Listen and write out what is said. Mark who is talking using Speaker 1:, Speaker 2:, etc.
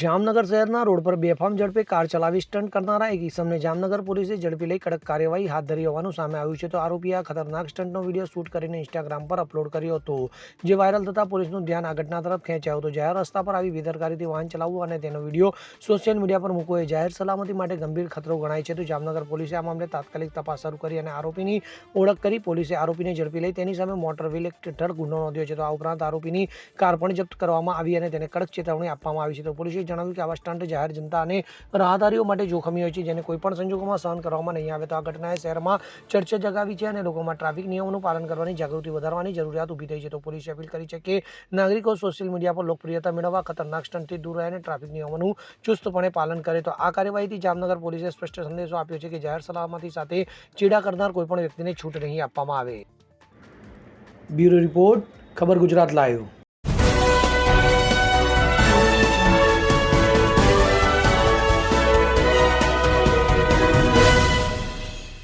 Speaker 1: જામનગર શહેરના રોડ પર બેફામ ઝડપે કાર ચલાવી સ્ટન્ટ કરનારા એક ઈસમને જામનગર પોલીસે ઝડપી લઈ કડક કાર્યવાહી હાથ ધરી હોવાનું સામે આવ્યું છે. તો આરોપીએ આ ખતરનાક સ્ટન્ટનો વીડિયો શૂટ કરીને ઇન્સ્ટાગ્રામ પર અપલોડ કર્યો હતો, જે વાયરલ થતાં પોલીસનું ધ્યાન આ ઘટના તરફ ખેંચાયું હતું. જાહેર રસ્તા પર આવી બેદરકારીથી વાહન ચલાવવું અને તેનો વીડિયો સોશિયલ મીડિયા પર મૂકવો એ જાહેર સલામતી માટે ગંભીર ખતરો ગણાય છે. તો જામનગર પોલીસે આ મામલે તાત્કાલિક તપાસ શરૂ કરી અને આરોપીની ઓળખ કરી પોલીસે આરોપીને ઝડપી લઈ તેની સામે મોટર વ્હીલ હેઠળ ગુનો નોંધ્યો છે. તો આ ઉપરાંત આરોપીની કાર પણ જપ્ત કરવામાં આવી અને તેને કડક ચેતવણી આપવામાં આવી છે. તો પોલીસે જણાવ્યું કે આવા સ્ટન્ટ જાહેર જનતા અને રાહદારીઓ માટે જોખમી હોય છે, જેને કોઈપણ સંજોગોમાં સહન કરવામાં નહીં આવે. તો આ ઘટનાએ શહેરમાં ચર્ચા જગાવી છે અને લોકોમાં ટ્રાફિક નિયમોનું પાલન કરવાની જાગૃતિ વધારવાની જરૂરિયાત ઊભી થઈ છે. તો પોલીસે અપીલ કરી છે કે નાગરિકો સોશિયલ મીડિયા પર લોકપ્રિયતા મેળવવા, ખતરનાક સ્ટન્ટથી દૂર રહે અને ટ્રાફિક નિયમોનું ચુસ્તપણે પાલન કરે. તો આ કાર્યવાહીથી જામનગર પોલીસે સ્પષ્ટ સંદેશો આપ્યો છે કે જાહેર સલામતી સાથે ચેડા કરનાર કોઈપણ વ્યક્તિને છૂટ નહીં આપવામાં આવે. બ્યુરો રિપોર્ટ, ખબર ગુજરાત લાઈવ.